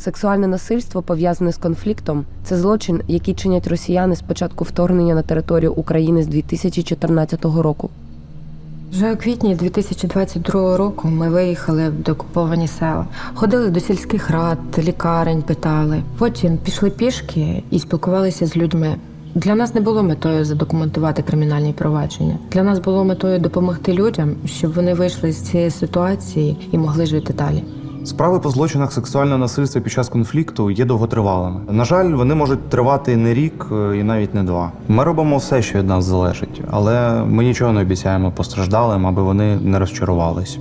Сексуальне насильство пов'язане з конфліктом це злочин, який чинять росіяни з початку вторгнення на територію України з 2014 року. Вже у квітні 2022 року ми виїхали в деокуповані села. Ходили до сільських рад, лікарень, питали. Потім пішли пішки і спілкувалися з людьми. Для нас не було метою задокументувати кримінальні провадження. Для нас було метою допомогти людям, щоб вони вийшли з цієї ситуації і могли жити далі. Справи по злочинах сексуального насильства під час конфлікту є довготривалими. На жаль, вони можуть тривати не рік е, і навіть не два. Ми робимо все, що від нас залежить, але ми нічого не обіцяємо постраждалим, аби вони не розчарувались.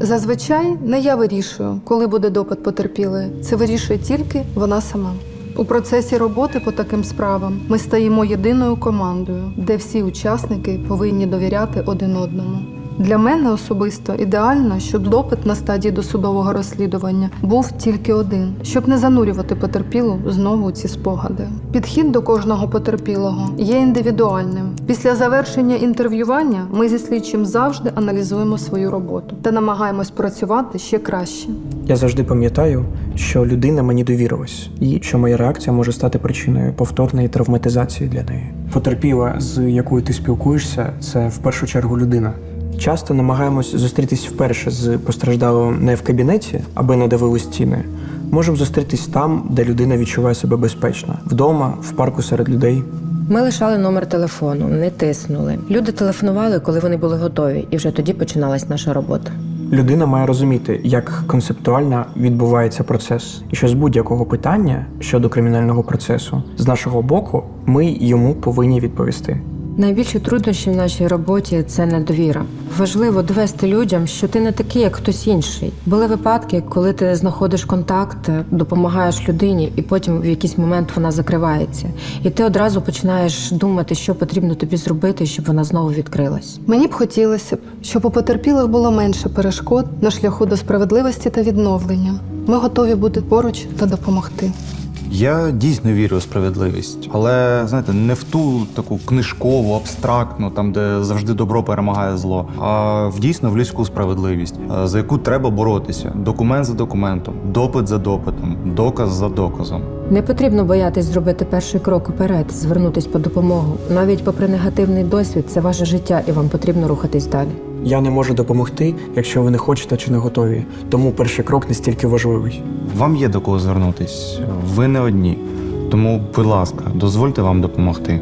Зазвичай не я вирішую, коли буде допит потерпілої. Це вирішує тільки вона сама. У процесі роботи по таким справам ми стаємо єдиною командою, де всі учасники повинні довіряти один одному. Для мене особисто ідеально, щоб допит на стадії досудового розслідування був тільки один, щоб не занурювати потерпілу знову у ці спогади. Підхід до кожного потерпілого є індивідуальним. Після завершення інтерв'ювання ми зі слідчим завжди аналізуємо свою роботу та намагаємось працювати ще краще. Я завжди пам'ятаю, що людина мені довірилась, і що моя реакція може стати причиною повторної травматизації для неї. Потерпіла, з якою ти спілкуєшся, це в першу чергу людина. Часто намагаємось зустрітись вперше з постраждалим не в кабінеті, аби не давили стіни. Можемо зустрітись там, де людина відчуває себе безпечно вдома, в парку серед людей. Ми лишали номер телефону, не тиснули. Люди телефонували, коли вони були готові, і вже тоді починалась наша робота. Людина має розуміти, як концептуально відбувається процес, і що з будь-якого питання щодо кримінального процесу з нашого боку ми йому повинні відповісти. Найбільші труднощі в нашій роботі це недовіра. Важливо довести людям, що ти не такий, як хтось інший. Були випадки, коли ти знаходиш контакт, допомагаєш людині, і потім в якийсь момент вона закривається. І ти одразу починаєш думати, що потрібно тобі зробити, щоб вона знову відкрилась. Мені б хотілося б, щоб у потерпілих було менше перешкод на шляху до справедливості та відновлення. Ми готові бути поруч та допомогти. Я дійсно вірю у справедливість, але знаєте, не в ту таку книжкову, абстрактну, там де завжди добро перемагає зло, а в дійсно в людську справедливість, е, за яку треба боротися. Документ за документом, допит за допитом, доказ за доказом. Не потрібно боятись зробити перший крок уперед, звернутись по допомогу. Навіть попри негативний досвід, це ваше життя, і вам потрібно рухатись далі. Я не можу допомогти, якщо ви не хочете чи не готові. Тому перший крок настільки важливий. Вам є до кого звернутись. Ви не одні. Тому, будь ласка, дозвольте вам допомогти.